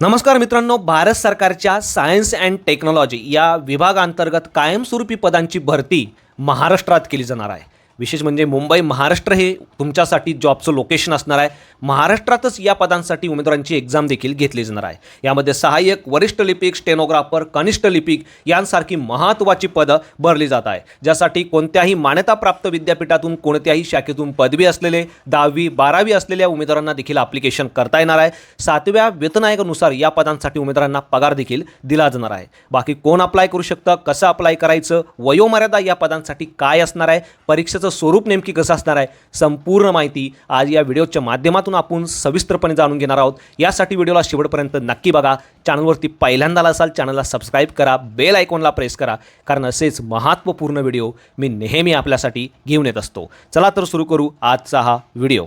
नमस्कार मित्रांनो भारत सरकारच्या सायन्स अँड टेक्नॉलॉजी या विभागांतर्गत कायमस्वरूपी पदांची भरती महाराष्ट्रात केली जाणार आहे. विशेष म्हणजे मुंबई महाराष्ट्र हे तुमच्यासाठी जॉबचं लोकेशन असणार आहे. महाराष्ट्रातच या पदांसाठी उमेदवारांची एक्झाम देखील घेतली जाणार आहे. यामध्ये सहाय्यक वरिष्ठ लिपिक स्टेनोग्राफर कनिष्ठ लिपिक यांसारखी महत्त्वाची पदं भरली जात आहे ज्यासाठी कोणत्याही मान्यताप्राप्त विद्यापीठातून कोणत्याही शाखेतून पदवी असलेले दहावी बारावी असलेल्या उमेदवारांना देखील ॲप्लिकेशन करता येणार आहे. सातव्या वेतन आयोगानुसार या पदांसाठी उमेदवारांना पगार देखील दिला जाणार आहे. बाकी कोण अप्लाय करू शकतं कसं अप्लाय करायचं वयोमर्यादा या पदांसाठी काय असणार आहे परीक्षेचं स्वरूप नेमकी कसं असणार आहे संपूर्ण माहिती आज या व्हिडिओच्या माध्यमातून आपण सविस्तरपणे जाणून घेणार आहोत. यासाठी व्हिडिओला शेवटपर्यंत नक्की बघा. चॅनलवरती पहिल्यांदा असाल चॅनलला सबस्क्राईब करा बेल आयकॉनला प्रेस करा कारण असेच महत्त्वपूर्ण व्हिडिओ मी नेहमी आपल्यासाठी घेऊन येत असतो. चला तर सुरू करू आजचा हा व्हिडिओ.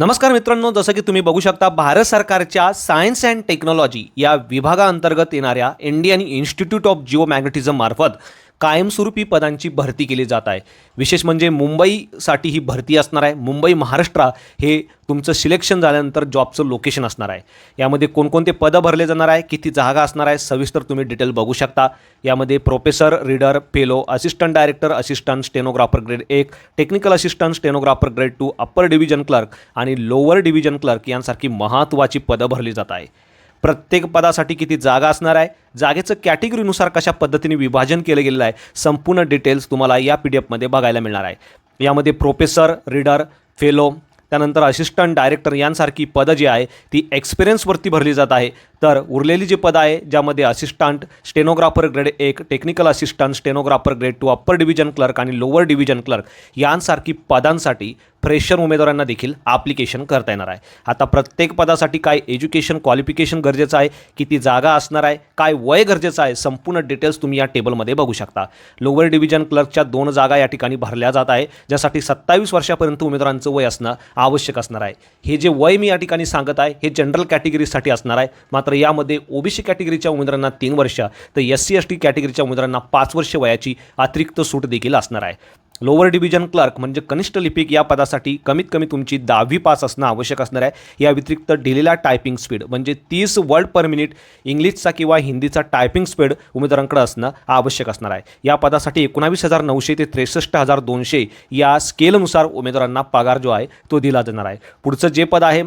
नमस्कार मित्रांनो जसं की तुम्ही बघू शकता भारत सरकारच्या सायन्स अँड टेक्नॉलॉजी या विभागाअंतर्गत येणाऱ्या Indian institute of Jio magnetism मार्फत कायमस्वरूपी पदांची भरती केली जात आहे. विशेष म्हणजे मुंबईसाठी ही भरती असणार आहे. मुंबई महाराष्ट्र हे तुमचं सिलेक्शन झाल्यानंतर जॉबचं लोकेशन असणार आहे. यामध्ये कोणकोणते पदं भरले जाणार आहे किती जागा असणार आहे सविस्तर तुम्ही डिटेल बघू शकता. यामध्ये professor reader fellow assistant director assistant stenographer grade एक technical assistant stenographer grade two upper division clerk आणि लोअर डिव्हिजन क्लर्क यांसारखी महत्त्वाची पदं भरली जात आहे. प्रत्येक पदासाठी किती जागा असणार आहे? जागेचं कॅटेगरीनुसार कशा पद्धतीने विभाजन केलं गेलेलं आहे? संपूर्ण डिटेल्स तुम्हाला या पी डी एफमध्ये बघायला मिळणार आहे. यामध्ये प्रोफेसर रीडर फेलो त्यानंतर असिस्टंट डायरेक्टर यांसारखी पदं जी आहे ती एक्सपिरियन्सवरती भरली जात आहे. तर उरलेली जी पदं आहे ज्यामध्ये असिस्टंट स्टेनोग्राफर ग्रेड एक technical assistant stenographer grade two upper division clerk आणि लोअर डिव्हिजन क्लर्क यांसारखी पदांसाठी फ्रेशर उमेदवारांना देखील ॲप्लिकेशन करता येणार आहे. आता प्रत्येक पदासाठी काय एज्युकेशन क्वालिफिकेशन गरजेचं आहे किती जागा असणार आहे काय वय गरजेचं आहे संपूर्ण डिटेल्स तुम्ही या टेबलमध्ये बघू शकता. लोअर डिव्हिजन क्लर्कच्या दोन जागा या ठिकाणी भरल्या जात आहे ज्यासाठी सत्तावीस वर्षापर्यंत उमेदवारांचं वय असणं आवश्यक असणार आहे. हे जे वय मी या ठिकाणी सांगत आहे हे जनरल कॅटेगरीसाठी असणार आहे. मात्र यामध्ये ओबीसी कॅटेगरीच्या उमेदवारांना तीन वर्ष तर एस सी एस टी कॅटेगरीच्या उमेदवारांना पाच वर्ष वयाची अतिरिक्त सूट देखील असणार आहे. लोअर डिव्हिजन क्लर्क म्हणजे कनिष्ठ लिपिक या पदासाठी कमीत कमी तुमची दहावी पास असणं आवश्यक असणार आहे. या व्यतिरिक्त दिलेला टायपिंग स्पीड म्हणजे तीस वर्ड पर मिनिट इंग्लिशचा किंवा हिंदीचा टायपिंग स्पीड उमेदवारांकडे असणं आवश्यक असणार आहे. या पदासाठी एकोणावीस हजार नऊशे ते त्रेसष्ट हजार दोनशे या स्केलनुसार उमेदवारांना पगार जो आहे तो दिला जाणार आहे. पुढचं जे पद आहे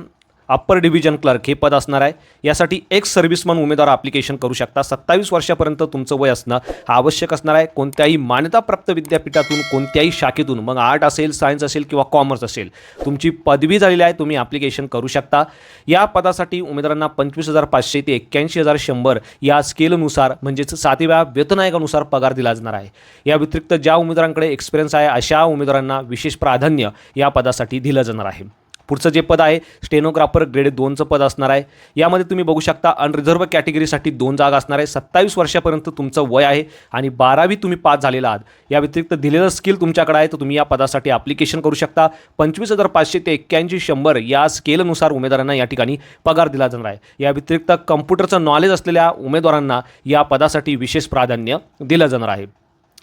अप्पर डिव्हिजन क्लर्क हे पद असणार आहे. यासाठी एक्स सर्व्हिसमन उमेदवार ॲप्लिकेशन करू शकता. सत्तावीस वर्षापर्यंत तुमचं वय असणं आवश्यक असणार आहे. कोणत्याही मान्यताप्राप्त विद्यापीठातून कोणत्याही शाखेतून मग आर्ट असेल सायन्स असेल किंवा कॉमर्स असेल तुमची पदवी झालेली आहे तुम्ही ॲप्लिकेशन करू शकता. या पदासाठी उमेदवारांना पंचवीस हजार पाचशे ते एक्क्याऐंशी हजार शंभर या स्केलनुसार म्हणजेच सातव्या वेतन आयोगानुसार पगार दिला जाणार आहे. या व्यतिरिक्त ज्या उमेदवारांकडे एक्सपिरियन्स आहे अशा उमेदवारांना विशेष प्राधान्य या पदासाठी दिलं जाणार आहे. पुढचं जे पद आहे स्टेनोग्राफर ग्रेड दोनचं पद असणार आहे. यामध्ये तुम्ही बघू शकता अनरिझर्व कॅटेगरीसाठी दोन जागा असणार आहे. सत्तावीस वर्षापर्यंत तुमचं वय आहे आणि बारावी तुम्ही पास झालेला आहात. या व्यतिरिक्त दिलेलं स्किल तुमच्याकडे आहे तर तुम्ही या पदासाठी ॲप्लिकेशन करू शकता. पंचवीस हजार पाचशे ते एक्क्याऐंशी शंभर या स्केलनुसार उमेदवारांना या ठिकाणी पगार दिला जाणार आहे. या व्यतिरिक्त कम्प्युटरचं नॉलेज असलेल्या उमेदवारांना या पदासाठी विशेष प्राधान्य दिलं जाणार आहे.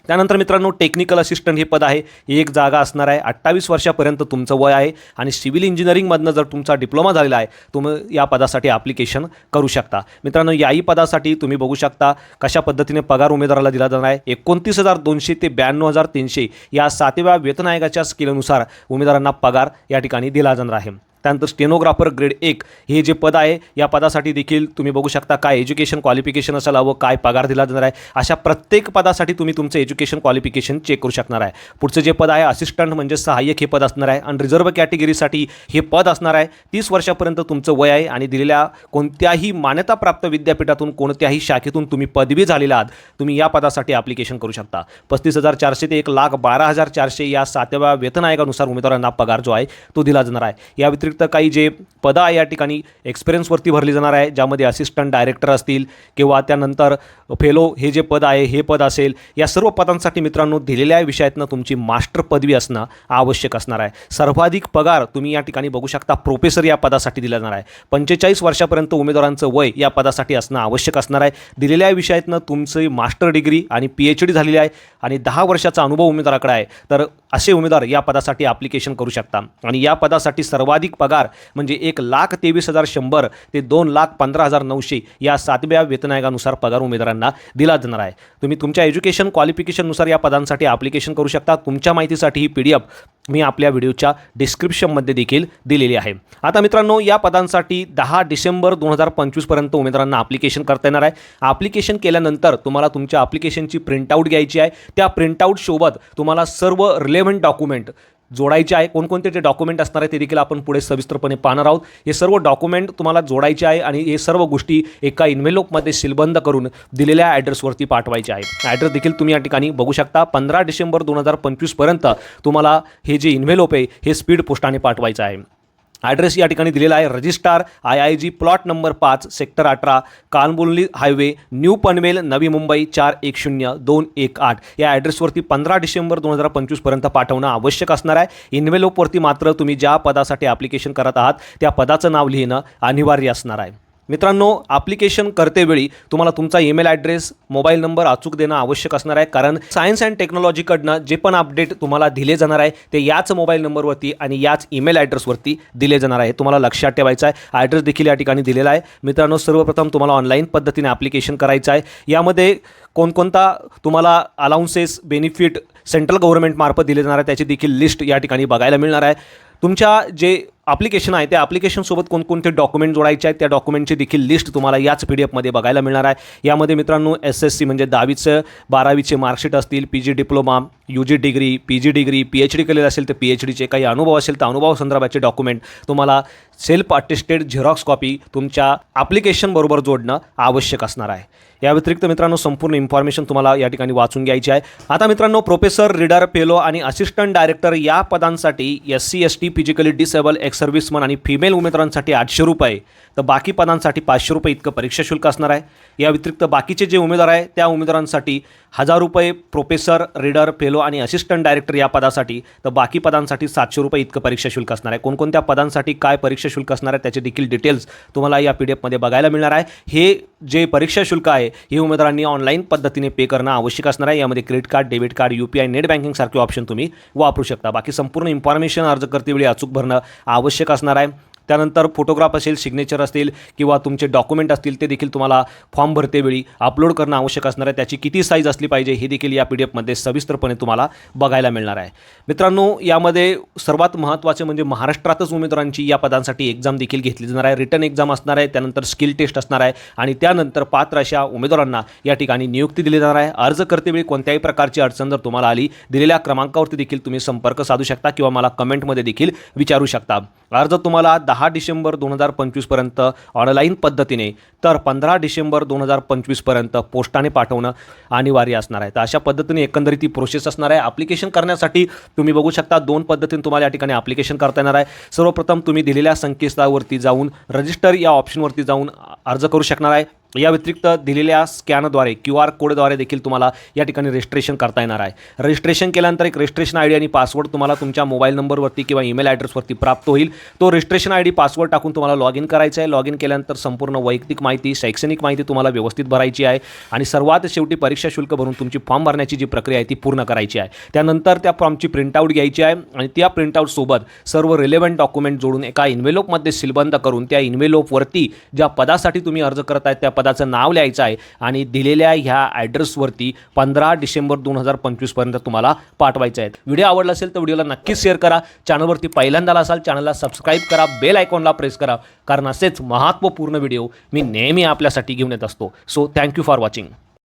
त्यानंतर मित्रांनो टेक्निकल असिस्टंट हे पद आहे. एक जागा असणार आहे. अठ्ठावीस वर्षापर्यंत तुमचं वय आहे आणि सिव्हिल इंजिनिअरिंगमधनं जर तुमचा डिप्लोमा झालेला आहे तुम्ही या पदासाठी ॲप्लिकेशन करू शकता. मित्रांनो याही पदासाठी तुम्ही बघू शकता कशा पद्धतीने पगार उमेदवाराला दिला जाणार आहे. एकोणतीस हजार दोनशे ते ब्याण्णव हजार तीनशे या सातव्या वेतन आयोगाच्या स्केलनुसार उमेदवारांना पगार या ठिकाणी दिला जाणार आहे. त्यानंतर स्टेनोग्राफर ग्रेड एक हे जे पद आहे या पदासाठी देखील तुम्ही बघू शकता काय एज्युकेशन क्वालिफिकेशन असाल हवं काय पगार दिला जाणार आहे. अशा प्रत्येक पदासाठी तुम्ही तुमचं एज्युकेशन क्वालिफिकेशन चेक करू शकणार आहे. पुढचं जे पद आहे असिस्टंट म्हणजे सहाय्यक हे पद असणार आहे आणि रिझर्व्ह कॅटेगरीसाठी हे पद असणार आहे. तीस वर्षापर्यंत तुमचं वय आहे आणि दिलेल्या कोणत्याही मान्यताप्राप्त विद्यापीठातून कोणत्याही शाखेतून तुम्ही पदवी झालेला आहात तुम्ही या पदासाठी ॲप्लिकेशन करू शकता. पस्तीस हजार चारशे ते एक लाख बारा हजार चारशे या सातव्या वेतन आयोगानुसार उमेदवारांना पगार जो आहे तो दिला जाणार आहे. या व्यतिरिक्त काही जे पदं आहे या ठिकाणी एक्सपिरियन्सवरती भरली जाणार आहे ज्यामध्ये असिस्टंट डायरेक्टर असतील किंवा त्यानंतर फेलो हे जे पद आहे हे पद असेल या सर्व पदांसाठी मित्रांनो दिलेल्या विषयातनं तुमची मास्टर पदवी असणं आवश्यक असणार आहे. सर्वाधिक पगार तुम्ही या ठिकाणी बघू शकता प्रोफेसर या पदासाठी दिला जाणार आहे. पंचेचाळीस वर्षापर्यंत उमेदवारांचं वय या पदासाठी असणं आवश्यक असणार आहे. दिलेल्या विषयातनं तुमची मास्टर डिग्री आणि पी एच डी झालेली आहे आणि दहा वर्षाचा अनुभव उमेदवाराकडे आहे. तर असे उमेदवार या पदासाठी ॲप्लिकेशन करू शकता. आणि या पदासाठी सर्वाधिक पगार म्हणजे एक लाख तेवीस हजार शंभर ते दोन लाख पंधरा हजार नऊशे या सातव्या वेतन आयोगानुसार पगार उमेदवारांना दिला जाणार आहे. तुम्ही तुमच्या एज्युकेशन क्वालिफिकेशननुसार या पदांसाठी ॲप्लिकेशन करू शकता. तुमच्या माहितीसाठी ही पी डी एफ मी आपल्या व्हिडिओच्या डिस्क्रिप्शनमध्ये देखील दिलेली आहे. आता मित्रांनो या पदांसाठी दहा डिसेंबर दोन हजार पंचवीसपर्यंत उमेदवारांना ॲप्लिकेशन करता येणार आहे. ॲप्लिकेशन केल्यानंतर तुम्हाला तुमच्या ॲप्लिकेशनची प्रिंटआउट घ्यायची आहे. त्या प्रिंटआउटसोबत तुम्हाला सर्व रिलेव्हंट डॉक्युमेंट जोडायचे आहे. कोणकोणते जे डॉक्युमेंट असणार आहे ते देखील आपण पुढे सविस्तरपणे पाहणार आहोत. हे सर्व डॉक्युमेंट तुम्हाला जोडायचे आहे आणि हे सर्व गोष्टी एका इन्व्हेलोपमध्ये सीलबंद करून दिलेल्या ॲड्रेसवरती पाठवायचे आहे. ॲड्रेस देखील तुम्ही या ठिकाणी बघू शकता. पंधरा डिसेंबर दोन हजार पंचवीसपर्यंत तुम्हाला हे जे इन्व्हेलोप आहे हे स्पीड पोस्टाने पाठवायचं आहे. ॲड्रेस या ठिकाणी दिलेला आहे. Registrar I I G plot number पाच सेक्टर अठरा कानबुर्ली हायवे न्यू पनवेल नवी मुंबई चार एक शून्य दोन एक आठ. या ॲड्रेसवरती पंधरा डिसेंबर दोन हजार पंचवीसपर्यंत पाठवणं आवश्यक असणार आहे. इन्व्हेलोपवरती मात्र तुम्ही ज्या पदासाठी ॲप्लिकेशन करत आहात त्या पदाचं नाव लिहिणं अनिवार्य असणार आहे. मित्रांनो ॲप्लिकेशन करतेवेळी तुम्हाला तुमचा ईमेल ॲड्रेस मोबाईल नंबर अचूक देणं आवश्यक असणार आहे. कारण सायन्स अँड टेक्नॉलॉजीकडनं जे पण अपडेट तुम्हाला दिले जाणार आहे ते याच मोबाईल नंबरवरती आणि याच ईमेल ॲड्रेसवरती दिले जाणार आहे. तुम्हाला लक्षात ठेवायचं आहे. ॲड्रेस देखील या ठिकाणी दिलेला आहे. मित्रांनो सर्वप्रथम तुम्हाला ऑनलाईन पद्धतीने ॲप्लिकेशन करायचं आहे. यामध्ये कोणकोणता तुम्हाला अलाउन्सेस बेनिफिट सेंट्रल गव्हर्नमेंटमार्फत दिले जाणार आहे त्याची देखील लिस्ट या ठिकाणी बघायला मिळणार आहे. तुमच्या जे ॲप्लिकेशन आहे. त्या ॲप्लिकेशनसोबत कोणकोणते डॉक्युमेंट जोडायचे आहेत त्या डॉक्युमेंटची देखील लिस्ट तुम्हाला याच पी डी एफमध्ये बघायला मिळणार आहे. यामध्ये मित्रांनो एस एस सी म्हणजे दहावीचं बारावीचे मार्कशीट असतील P G diploma U G degree P G degree P H D केलेलं असेल तर पी एच डीचे काही अनुभव असेल तर अनुभव संदर्भाचे डॉक्युमेंट तुम्हाला सेल्फ अटेस्टेड झेरॉक्स कॉपी तुमच्या ॲप्लिकेशनबरोबर जोडणं आवश्यक असणार आहे. या व्यतिरिक्त मित्रांनो संपूर्ण इन्फॉर्मेशन तुम्हाला या ठिकाणी वाचून घ्यायची आहे. आता मित्रांनो प्रोफेसर रीडर फेलो आणि असिस्टंट डायरेक्टर या पदांसाठी S C S T physically disable ex serviceman आणि फिमेल उमेदवारांसाठी आठशे रुपये. तर बाकी पदांसाठी पाचशे रुपये इतकं परीक्षा शुल्क असणार आहे. या व्यतिरिक्त बाकीचे जे उमेदवार आहे त्या उमेदवारांसाठी हजार रुपये प्रोफेसर रीडर फेलो आणि असिस्टंट डायरेक्टर या पदासाठी तर बाकी पदांसाठी सातशे रुपये इतकं परीक्षा शुल्क असणार आहे. कोणकोणत्या पदांसाठी काय परीक्षा शुल्क असणार आहे त्याचे देखील डिटेल्स तुम्हाला या पी डी एफमध्ये बघायला मिळणार आहे. हे जे परीक्षा शुल्क आहे हे उमेदवारांनी ऑनलाईन पद्धतीने पे करणं आवश्यक असणार आहे. यामध्ये credit card debit card U P I net बँकिंगसारखे option तुम्ही वापरू शकता. बाकी संपूर्ण इन्फॉर्मेशन अर्ज करतेवेळी अचूक भरणं आवश्यक आवश्यक असणार आहे. त्यानंतर फोटोग्राफ असेल सिग्नेचर असतील किंवा तुमचे डॉक्युमेंट असतील ते देखील तुम्हाला फॉर्म भरतेवेळी अपलोड करणं आवश्यक असणार आहे. त्याची किती साईज असली पाहिजे हे देखील या पी डी एफमध्ये सविस्तरपणे तुम्हाला बघायला मिळणार आहे. मित्रांनो यामध्ये सर्वात महत्त्वाचे म्हणजे महाराष्ट्रातच उमेदवारांची या पदांसाठी एक्झाम देखील घेतली जाणार आहे. रिटर्न एक्झाम असणार आहे त्यानंतर स्किल टेस्ट असणार आहे आणि त्यानंतर पात्र अशा उमेदवारांना या ठिकाणी नियुक्ती दिली जाणार आहे. अर्ज करतेवेळी कोणत्याही प्रकारची अडचण जर तुम्हाला आली दिलेल्या क्रमांकावरती देखील तुम्ही संपर्क साधू शकता किंवा मला कमेंटमध्ये देखील विचारू शकता. अर्ज तुम्हाला दहा डिसेंबर दोन हजार पंचवीसपर्यंत ऑनलाईन पद्धतीने तर पंधरा डिसेंबर दोन हजार पंचवीसपर्यंत पोस्टाने पाठवणं अनिवार्य असणार आहे. तर अशा पद्धतीने एकंदरीत ती प्रोसेस असणार आहे. ॲप्लिकेशन करण्यासाठी तुम्ही बघू शकता दोन पद्धतीने तुम्हाला या ठिकाणी ॲप्लिकेशन करता येणार आहे. सर्वप्रथम तुम्ही दिलेल्या संकेतस्थळावरती जाऊन रजिस्टर या ऑप्शनवरती जाऊन अर्ज करू शकणार आहे. या व्यतिरिक्त दिलेल्या स्कॅनद्वारे क्यू आर कोडद्वारे देखील तुम्हाला या ठिकाणी रजिस्ट्रेशन करता येणार आहे. रजिस्ट्रेशन केल्यानंतर एक रजिस्ट्रेशन आय डी आणि पासवर्ड तुम्हाला तुमच्या मोबाईल नंबरवरती किंवा ईमेल ॲड्रेसवरती प्राप्त होईल. तो रजिस्ट्रेशन आय डी पासवर्ड टाकून तुम्हाला लॉग इन करायचं आहे. लॉग इन केल्यानंतर संपूर्ण वैयक्तिक माहिती शैक्षणिक माहिती तुम्हाला व्यवस्थित भरायची आहे आणि सर्वात शेवटी परीक्षा शुल्क भरून तुमची फॉर्म भरण्याची जी प्रक्रिया आहे ती पूर्ण करायची आहे. त्यानंतर त्या फॉर्मची प्रिंटआउट घ्यायची आहे आणि त्या प्रिंटआउटसोबत सर्व रिलेव्हंट डॉक्युमेंट जोडून एका इन्व्हेलोपमध्ये सीलबंद करून त्या इन्व्हेलोपवरती ज्या पदासाठी तुम्ही अर्ज करत आहे त्या पदाचं नाव लिहायचं आहे आणि दिलेल्या ह्या ॲड्रेसवरती पंधरा डिसेंबर दोन हजार पंचवीसपर्यंत तुम्हाला पाठवायचं आहे. व्हिडिओ आवडला असेल तर व्हिडिओला नक्कीच शेअर करा. चॅनलवरती पहिल्यांदा असाल चॅनलला सबस्क्राईब करा. बेल आयकॉनला प्रेस करा. कारण असेच महत्त्वपूर्ण व्हिडिओ मी नेहमी आपल्यासाठी घेऊन येत असतो. So thank you for watching